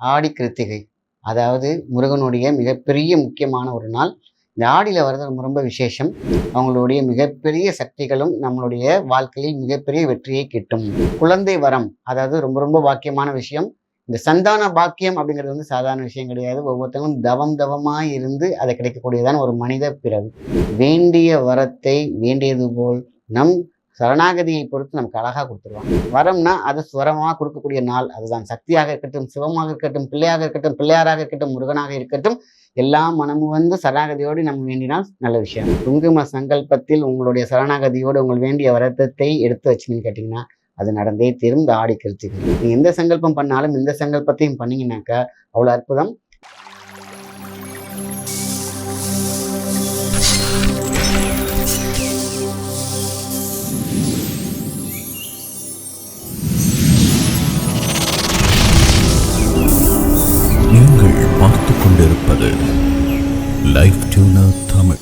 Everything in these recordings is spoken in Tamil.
ஆடி கிருத்திகை. அதாவது முருகனுடைய மிகப்பெரிய முக்கியமான ஒரு நாள். இந்த ஆடியில் வர்றது ரொம்ப ரொம்ப விசேஷம். அவங்களுடைய மிகப்பெரிய சக்திகளும் நம்மளுடைய வாழ்க்கையில் மிகப்பெரிய வெற்றியை கிட்டும். குழந்தை வரம் அதாவது ரொம்ப ரொம்ப பாக்கியமான விஷயம். இந்த சந்தான பாக்கியம் அப்படிங்கிறது வந்து சாதாரண விஷயம் கிடையாது. ஒவ்வொருத்தவங்களும் தவம் தவமாக இருந்து அதை கிடைக்கக்கூடியதான ஒரு மனித பிறகு வேண்டிய வரத்தை வேண்டியது போல் நம் சரணாகதியை பொறுத்து நமக்கு அழகாக கொடுத்துருவாங்க வரம்னா அது சுவரமாக கொடுக்கக்கூடிய நாள் அதுதான். சக்தியாக இருக்கட்டும் சிவமாக இருக்கட்டும் பிள்ளையாக இருக்கட்டும் பிள்ளையாராக இருக்கட்டும் முருகனாக இருக்கட்டும் எல்லா மனமும் வந்து சரணாகதியோடு நம்ம வேண்டினால் நல்ல விஷயம். குங்கும சங்கல்பத்தில் உங்களுடைய சரணாகதியோடு உங்கள் வேண்டிய வரத்தத்தை எடுத்து வச்சுன்னு கேட்டிங்கன்னா அது நடந்தே தீரும். இந்த ஆடி கிருத்திகை. நீங்கள் எந்த சங்கல்பம் பண்ணாலும் இந்த சங்கல்பத்தையும் பண்ணீங்கன்னாக்கா அவ்வளோ அற்புதம். நீங்கள் கொண்டிருப்பது லைஃப் டியூனர் தமிழ்.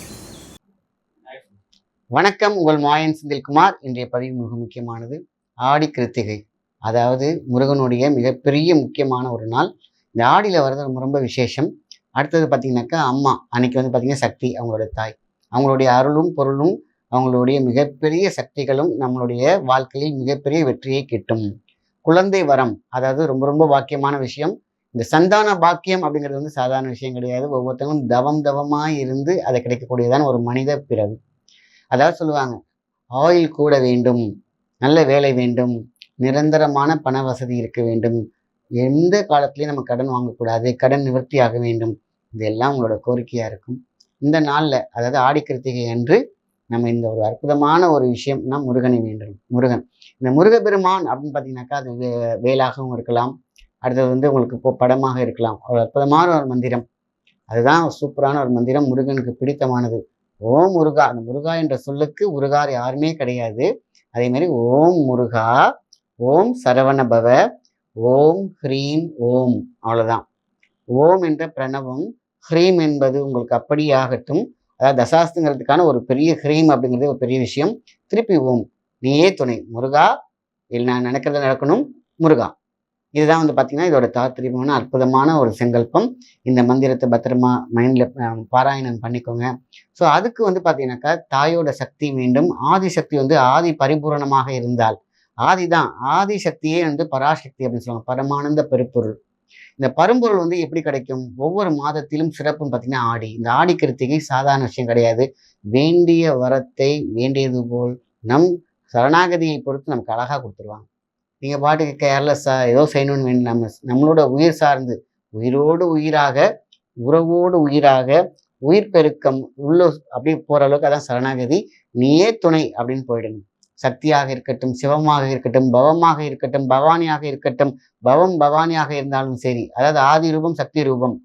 வணக்கம் உங்கள் மாயன் செந்தில்குமார். இன்றைய பதிவு மிக முக்கியமானது. ஆடி கிருத்திகை. அதாவது முருகனுடைய மிகப்பெரிய முக்கியமான ஒரு நாள். இந்த ஆடியில் வர்றது ரொம்ப ரொம்ப விசேஷம். அடுத்தது பார்த்தீங்கன்னாக்கா அம்மா. அன்னைக்கு வந்து பார்த்தீங்கன்னா சக்தி அவங்களோட தாய். அவங்களுடைய அருளும் பொருளும் அவங்களுடைய மிகப்பெரிய சக்திகளும் நம்மளுடைய வாழ்க்கையில் மிகப்பெரிய வெற்றியை கிட்டும். குழந்தை வரம். அதாவது ரொம்ப ரொம்ப பாக்கியமான விஷயம். இந்த சந்தான பாக்கியம் அப்படிங்கிறது வந்து சாதாரண விஷயம் கிடையாது. ஒவ்வொருத்தவங்களும் தவம் தவமாக இருந்து அதை கிடைக்கக்கூடியதான ஒரு மனித பிறகு அதாவது சொல்லுவாங்க ஆயில் கூட வேண்டும் நல்ல வேலை வேண்டும் நிரந்தரமான பண வசதி இருக்க வேண்டும் எந்த காலத்துலேயும் நம்ம கடன் வாங்கக்கூடாது கடன் நிவர்த்தி ஆக வேண்டும். இதெல்லாம் உங்களோட கோரிக்கையாக இருக்கும். இந்த நாளில் அதாவது ஆடி கிருத்திகை அன்று நம்ம இந்த ஒரு அற்புதமான ஒரு விஷயம்னா முருகனை வேண்டும் முருகன். இந்த முருகப்பெருமான் அப்படின்னு பார்த்தீங்கன்னாக்கா அது வே வேலாகவும் இருக்கலாம். அடுத்தது வந்து உங்களுக்கு இப்போ படமாக இருக்கலாம். ஒரு அற்புதமான ஒரு மந்திரம். அதுதான் சூப்பரான ஒரு மந்திரம். முருகனுக்கு பிடித்தமானது. ஓம் முருகா. அந்த முருகா என்ற சொல்லுக்கு உருகார் யாருமே கிடையாது. அதே மாதிரி ஓம் முருகா ஓம் சரவணபவ ஓம் ஹ்ரீம் ஓம். அவ்வளோதான் ஓம் என்ற பிரணவம் ஹ்ரீம் என்பது உங்களுக்கு அப்படியாகட்டும். அதாவது தசாஸ்துங்கிறதுக்கான ஒரு பெரிய ஹ்ரீம் அப்படிங்கிறது ஒரு பெரிய விஷயம். திருப்பி ஓம். நீயே துணை. முருகா இல்லை நான் நினைக்கிறத நடக்கணும். முருகா. இதுதான் வந்து பார்த்தீங்கன்னா இதோட தாத்திரியமான அற்புதமான ஒரு சங்கல்பம். இந்த மந்திரத்தை பத்திரமா மைண்டில் பாராயணம் பண்ணிக்கோங்க. ஸோ அதுக்கு வந்து பார்த்தீங்கன்னாக்கா தாயோட சக்தி வேண்டும் ஆதி சக்தி வந்து ஆதி பரிபூரணமாக இருந்தால் ஆதி தான் ஆதி சக்தியே வந்து பராசக்தி அப்படின்னு சொல்லுவாங்க. பரமானந்த பெருப்பொருள். இந்த பரம்பொருள் வந்து எப்படி கிடைக்கும்? ஒவ்வொரு மாதத்திலும் சிறப்புன்னு பார்த்தீங்கன்னா ஆடி. இந்த ஆடி கிருத்திகை சாதாரண விஷயம் கிடையாது. வேண்டிய வரத்தை வேண்டியது போல் நம் சரணாகதியை பொறுத்து நமக்கு அழகாக கொடுத்துருவாங்க. நீங்கள் பாட்டுக்கு கேர்லெஸ்ஸாக ஏதோ செய்யணும்னு வேணும் நம்ம நம்மளோட உயிர் சார்ந்து உயிரோடு உயிராக உறவோடு உயிராக உயிர் பெருக்கம் உள்ள அப்படி போகிற அளவுக்கு அதான் சரணாகதி. நீயே துணை அப்படின்னு போயிடணும். சக்தியாக இருக்கட்டும் சிவமாக இருக்கட்டும் பவமாக இருக்கட்டும் பவானியாக இருக்கட்டும் பவம் பவானியாக இருந்தாலும் சரி அதாவது ஆதி ரூபம் சக்தி ரூபம்.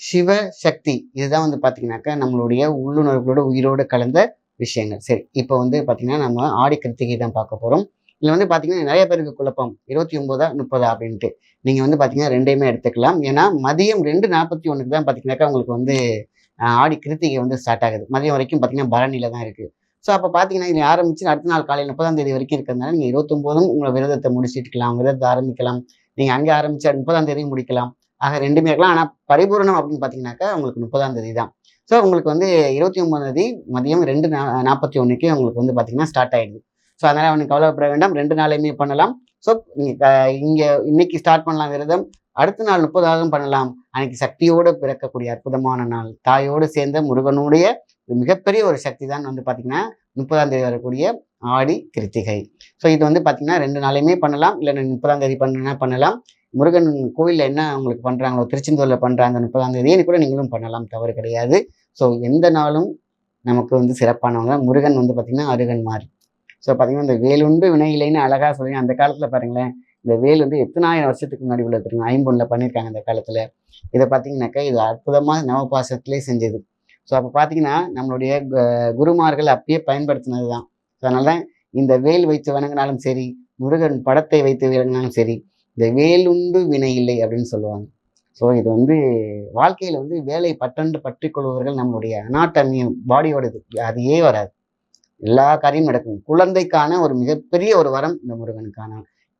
சிவ சக்தி இதுதான் வந்து பார்த்தீங்கன்னாக்கா நம்மளுடைய உள்ளுணர்வுகளோட உயிரோடு கலந்த விஷயங்கள். சரி இப்போ வந்து பார்த்தீங்கன்னா நம்ம ஆடி கிருத்திகை தான் பார்க்க போகிறோம் இதில் வந்து பார்த்தீங்கன்னா நிறைய பேருக்கு குழப்பம். இருபத்தி ஒம்போதா முப்பதா அப்படின்ட்டு. நீங்கள் வந்து பார்த்தீங்கன்னா ரெண்டையுமே எடுத்துக்கலாம். ஏன்னா மதியம் ரெண்டு நாற்பத்தி ஒன்றுக்கு தான் பார்த்தீங்கன்னாக்கா உங்களுக்கு வந்து ஆடி கிருத்திகை வந்து ஸ்டார்ட் ஆகுது. மதியம் வரைக்கும் பார்த்தீங்கன்னா பரணியில் தான் இருக்குது ஸோ அப்போ பார்த்தீங்கன்னா இது ஆரம்பிச்சு அடுத்த நாள் காலையில் முப்பதாம் தேதி வரைக்கும் இருக்கிறதுனால நீங்கள் இருபத்தொம்போதும் உங்களை விரதத்தை முடிச்சிட்டுக்கலாம். விரதத்தை ஆரம்பிக்கலாம். நீங்கள் அங்கே ஆரம்பிச்சு முப்பதாம் தேதி முடிக்கலாம். ஆக ரெண்டுமே இருக்கலாம். ஆனால் பரிபூரணம் அப்படின்னு பார்த்தீங்கன்னாக்கா உங்களுக்கு முப்பதாம் தேதி தான். ஸோ உங்களுக்கு வந்து இருபத்தி ஒன்பதாம் தேதி மதியம் ரெண்டு நா நாற்பத்தி ஒன்றுக்கே உங்களுக்கு வந்து பார்த்தீங்கன்னா ஸ்டார்ட் ஆகிடுது ஸோ அதனால் அவனுக்கு கவலைப்பட வேண்டாம். ரெண்டு நாளையுமே பண்ணலாம். ஸோ நீங்கள் இங்கே இன்னைக்கு ஸ்டார்ட் பண்ணலாம் விரதம். அடுத்த நாள் முப்பதாவதும் பண்ணலாம். அன்னைக்கு சக்தியோடு பிறக்கக்கூடிய அற்புதமான நாள். தாயோடு சேர்ந்த முருகனுடைய மிகப்பெரிய ஒரு சக்தி தான் வந்து பார்த்தீங்கன்னா முப்பதாம் தேதி வரக்கூடிய ஆடி கிருத்திகை. ஸோ இது வந்து பார்த்தீங்கன்னா ரெண்டு நாளையுமே பண்ணலாம். இல்லை முப்பதாம் தேதி பண்ணுன்னா பண்ணலாம். முருகன் கோயிலில் என்ன உங்களுக்கு பண்ணுறாங்களோ திருச்செந்தூரில் பண்ணுற அந்த முப்பதாம் தேதியை கூட நீங்களும் பண்ணலாம். தவறு கிடையாது. ஸோ எந்த நாளும் நமக்கு வந்து சிறப்பானவங்க முருகன் வந்து பார்த்திங்கன்னா அருகன் மாறி ஸோ பார்த்தீங்கன்னா இந்த வேலுண்டு வினையிலைன்னு அழகாக சொல்லி அந்த காலத்தில் பாருங்களேன் இந்த வேல் வந்து எத்தனாயிரம் வருஷத்துக்கு முன்னாடி உள்ள தெரியும்? ஐம்பொன்னில் பண்ணியிருக்காங்க அந்த காலத்தில். இதை பார்த்தீங்கன்னாக்கா இது அற்புதமாக நவபாசத்திலே செஞ்சது. ஸோ அப்போ பார்த்தீங்கன்னா நம்மளுடைய குருமார்கள் அப்பயே பயன்படுத்தினது தான் ஸோ அதனால இந்த வேல் வைத்து வணங்கினாலும் சரி முருகன் படத்தை வைத்து வணங்கினாலும் சரி இந்த வேலுண்டு வினை இல்லை அப்படின்னு சொல்லுவாங்க. ஸோ இது வந்து வாழ்க்கையில் வந்து வேலை பட்டண்டு பற்றி கொள்பவர்கள் நம்மளுடைய அனாட்டமியம் பாடியோட இது அதையே வராது. எல்லா காரியமும் நடக்கும். குழந்தைக்கான ஒரு மிகப்பெரிய ஒரு வரம் இந்த முருகனுக்கான.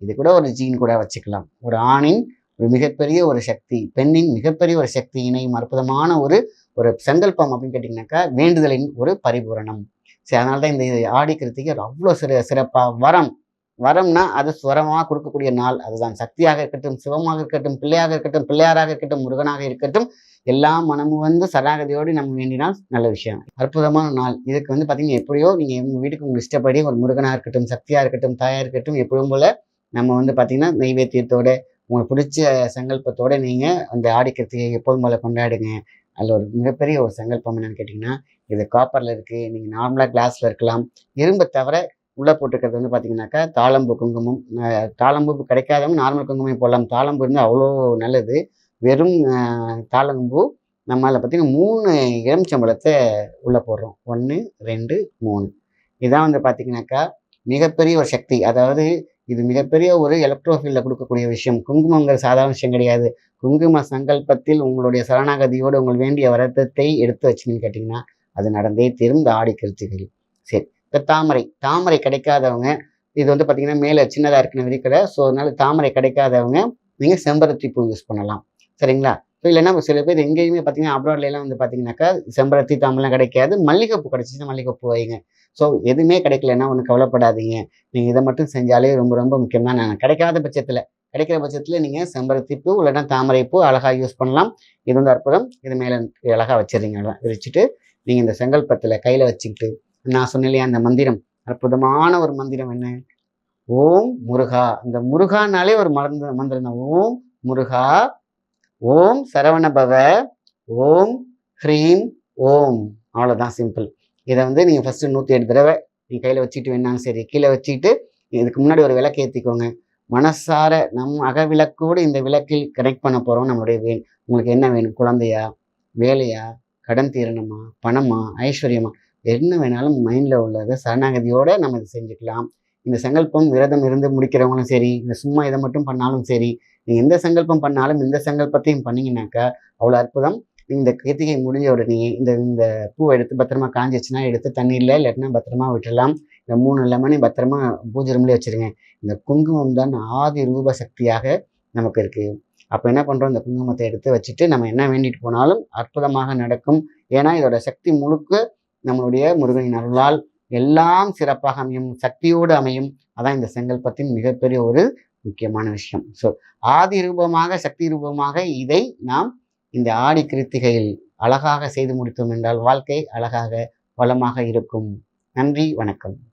இது கூட ஒரு ஜீன் கூட வச்சுக்கலாம். ஒரு ஆணின் ஒரு மிகப்பெரிய ஒரு சக்தி பெண்ணின் மிகப்பெரிய ஒரு சக்தி இணையும் அற்புதமான ஒரு ஒரு சங்கல்பம் அப்படின்னு கேட்டிங்கனாக்கா வேண்டுதலின் ஒரு பரிபூரணம். சரி அதனால தான் இந்த ஆடி கிருத்திகை அவ்வளோ சிற சிறப்பாக வரம். வரம்னா அது ஸ்வரமாக கொடுக்கக்கூடிய நாள். அதுதான் சக்தியாக இருக்கட்டும் சிவமாக இருக்கட்டும் பிள்ளையாக இருக்கட்டும் பிள்ளையாராக இருக்கட்டும் முருகனாக இருக்கட்டும் எல்லா மனமும் வந்து சராகதியோடு நம்ம வேண்டினால் நல்ல விஷயம். அற்புதமான நாள். இதுக்கு வந்து பார்த்தீங்கன்னா எப்படியோ நீங்கள் உங்கள் வீட்டுக்கு உங்கள் இஷ்டப்படி ஒரு முருகனாக இருக்கட்டும் சக்தியாக இருக்கட்டும் தாயாக இருக்கட்டும் எப்பவும் போல் நம்ம வந்து பார்த்திங்கன்னா நைவேத்தியத்தோட உங்களுக்கு பிடிச்ச சங்கல்பத்தோடு நீங்கள் அந்த ஆடி எப்போதும் போல் கொண்டாடுங்க. அதில் ஒரு மிகப்பெரிய ஒரு சங்கல்பம் என்னென்னு கேட்டிங்கன்னா இது காப்பரில் இருக்குது நீங்கள் நார்மலாக கிளாஸில் இருக்கலாம். இரும்பை தவிர உள்ளே போட்டுக்கிறது வந்து பார்த்தீங்கன்னாக்கா தாளம்பு குங்குமம். அஹ் தாளம்பு கிடைக்காதவங்க நார்மல் குங்குமம் போடலாம். தாளம்பு இருந்தால் அவ்வளோ நல்லது. வெறும் அஹ், தாளம்பூ நம்ம அதில் பார்த்தீங்கன்னா மூணு எலுமிச்சம்பழத்தை உள்ளே போடுறோம். ஒன்று ரெண்டு மூணு. இதான் வந்து பார்த்தீங்கன்னாக்கா மிகப்பெரிய ஒரு சக்தி. அதாவது இது மிகப்பெரிய ஒரு எலக்ட்ரோஃபீல்டில் கொடுக்கக்கூடிய விஷயம். குங்குமங்கிற சாதாரண விஷயம் கிடையாது. குங்கும சங்கல்பத்தில் உங்களுடைய சரணாகதியோடு உங்கள் வேண்டிய வரத்தத்தை எடுத்து வச்சுன்னு கேட்டிங்கன்னா அது நடந்தே தீரும். இந்த ஆடி கிருத்திகை சரி. இப்போ தாமரை தாமரை கிடைக்காதவங்க இது வந்து பார்த்தீங்கன்னா மேலே சின்னதாக இருக்குன்னு விரிக்கடை ஸோ அதனால தாமரை கிடைக்காதவங்க நீங்கள் செம்பருத்தி பூ யூஸ் பண்ணலாம். சரிங்களா? ஸோ இல்லைன்னா சில பேர் எங்கேயுமே பார்த்தீங்கன்னா abroad வந்து பார்த்தீங்கன்னாக்கா செம்பருத்தி தாமரைலாம் கிடைக்காது. மல்லிகைப்பூ கிடச்சிச்சுன்னா மல்லிகைப்பூ வைங்க. ஸோ எதுவுமே கிடைக்கலன்னா ஒன்றும் கவலைப்படாதீங்க. நீங்கள் இதை மட்டும் செஞ்சாலே ரொம்ப ரொம்ப முக்கியமாக நான் கிடைக்காத பட்சத்தில் கிடைக்கிற பட்சத்தில் நீங்கள் செம்பருத்தி பூ இல்லைன்னா தாமரை பூ அழகாக யூஸ் பண்ணலாம். இது வந்து அற்புதம். இது மேலே அழகாக வச்சிடுறீங்க. விரிச்சிட்டு நீங்கள் இந்த செங்கல்பத்தில் கையில் வச்சுக்கிட்டு நான் சொன்னேன் இல்லையா அந்த மந்திரம். அற்புதமான ஒரு மந்திரம் என்ன? ஓம் முருகா. இந்த முருகானாலே ஒரு மருந்து மந்திரம் தான். ஓம் முருகா. ஓம் சரவணபவ. ஓம் ஹ்ரீம் ஓம். அவ்வளோதான் சிம்பிள் இதை வந்து நீங்கள் ஃபஸ்ட்டு நூற்றி எட்டு தடவை நீங்கள் கையில் வச்சுட்டு வேணாலும் சரி கீழே வச்சுட்டு இதுக்கு முன்னாடி ஒரு விளக்கு ஏற்றிக்கோங்க மனசார நம் அகவிளக்கோடு இந்த விளக்கில் கனெக்ட் பண்ண போகிறோம் நம்மளுடைய வேன் உங்களுக்கு என்ன வேணும்? குழந்தையா? வேலையா? கடன் தீரணமா? பணமா? ஐஸ்வர்யமா? என்ன வேணாலும் மைண்டில் உள்ளதை சரணாகதியோடு நம்ம இதை செஞ்சுக்கலாம். இந்த சங்கல்பம் விரதம் இருந்து முடிக்கிறவங்களும் சரி இந்த சும்மா இதை மட்டும் பண்ணாலும் சரி நீங்கள் எந்த சங்கல்பம் பண்ணாலும் இந்த சங்கல்பத்தையும் பண்ணீங்கன்னாக்கா அவ்வளோ அற்புதம். இந்த கிருத்திகை முடிஞ்ச உடனே இந்த இந்த பூவை எடுத்து பத்திரமா காஞ்சிச்சுன்னா எடுத்து தண்ணீரில் இல்லாட்டினா பத்திரமா விட்டுடலாம். இந்த மூணு லெமனையும் பத்திரமா பூஜை ரூம்லேயே வச்சுருங்க. இந்த குங்குமம் தான் ஆதி ரூப சக்தியாக நமக்கு இருக்குது அப்போ என்ன பண்ணுறோம் இந்த குங்குமத்தை எடுத்து வச்சுட்டு நம்ம என்ன வேண்டிட்டு போனாலும் அற்புதமாக நடக்கும். ஏன்னா இதோட சக்தி முழுக்க நம்மளுடைய முருகனின் அருளால் எல்லாம் சிறப்பாக அமையும் சக்தியோடு அமையும். அதான் இந்த செங்கல்பத்தின் மிகப்பெரிய ஒரு முக்கியமான விஷயம். ஸோ ஆதி ரூபமாக சக்தி ரூபமாக இதை நாம் இந்த ஆடி கிருத்திகையில் அழகாக செய்து முடித்தோம் என்றால் வாழ்க்கை அழகாக வளமாக இருக்கும். நன்றி வணக்கம்.